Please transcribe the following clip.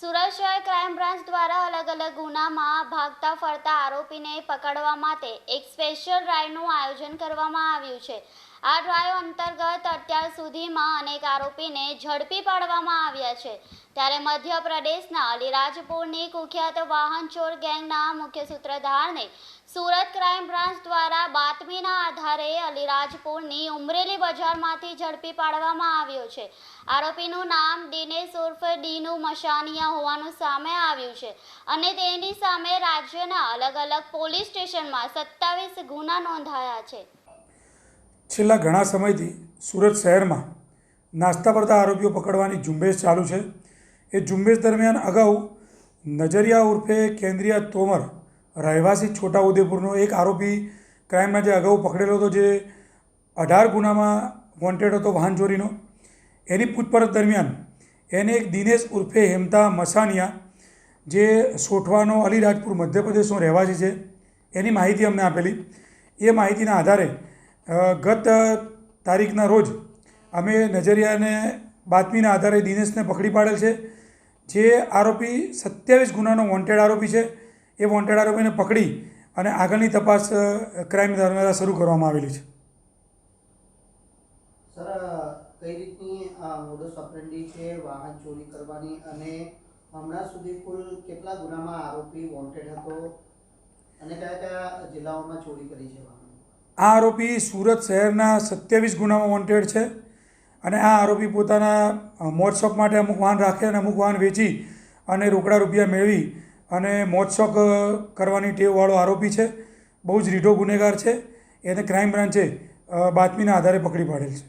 શહેર crime branch દ્વારા અલગ અલગ ગુનામાં ભાગતા ફરતા આરોપીને પકડવા માટે એક સ્પેશિયલ ડ્રાઈવનું આયોજન કરવામાં આવ્યું છે. આ ડ્રાઈવ અંતર્ગત અત્યાર સુધીમાં અનેક આરોપીને ઝડપી પાડવામાં આવ્યા છે. ત્યારે મધ્યપ્રદેશના અલીરાજપુરની કુખ્યાત વાહન ચોર ગેંગના મુખ્ય સૂત્રધારને સુરત ક્રાઇમ બ્રાન્ચ દ્વારા બાતમીના આધારે અલીરાજપુરની ઉમરેલી બજારમાંથી ઝડપી પાડવામાં આવ્યો છે. આરોપીનું નામ દિનેશ ઉર્ફ ડીનુ મશાનિયા હોવાનું સામે આવ્યું છે અને તેની સામે રાજ્યના અલગ અલગ પોલીસ સ્ટેશનમાં સત્તાવીસ ગુના નોંધાયા છે. છેલ્લા ઘણા સમયથી સુરત શહેરમાં નાસ્તા પડતા આરોપીઓ પકડવાની ઝુંબેશ ચાલુ છે. એ ઝુંબેશ દરમિયાન અગાઉ નજરિયા ઉર્ફે કેન્દ્રીય તોમર રહેવાસી છોટાઉદેપુરનો એક આરોપી ક્રાઇમમાં જે અગાઉ પકડેલો હતો જે અઢાર ગુનામાં વોન્ટેડ હતો વાહન ચોરીનો એની પૂછપરછ દરમિયાન એને એક દિનેશ ઉર્ફે હેમતા મસાનિયા, જે સોઠવાનો અલીરાજપુર મધ્યપ્રદેશનો રહેવાસી છે, એની માહિતી અમને આપેલી. એ માહિતીના આધારે ગત તારીખના રોજ અમે નજરિયાને બાતમીના આધારે દિનેશને પકડી પાડેલ છે, જે આરોપી સત્યાવીસ ગુનાનો વોન્ટેડ આરોપી છે. એ વોન્ટેડ આરોપીને પકડી અને આગળની તપાસ ક્રાઇમ દ્વારા શરૂ કરવામાં આવેલી છે. સર કઈ રીતની મોડસ ઓપરેન્ડી છે, વાહન ચોરી કરવાની અને હમણાં સુધી કુલ કેટલા ગુનામાં આરોપી વોન્ટેડ હતો અને કયા કયા જિલ્લાઓમાં ચોરી કરી છે આ આરોપી સુરત શહેરના સત્યાવીસ ગુનામાં વોન્ટેડ છે અને આ આરોપી પોતાના મોજશોખ માટે અમુક વાહન રાખે અને અમુક વાહન વેચી અને રોકડા રૂપિયા મેળવી અને મોજશોખ કરવાની ટેવવાળો આરોપી છે. બહુ જ રીઢો ગુનેગાર છે. એને ક્રાઇમ બ્રાન્ચે બાતમીના આધારે પકડી પાડેલ છે.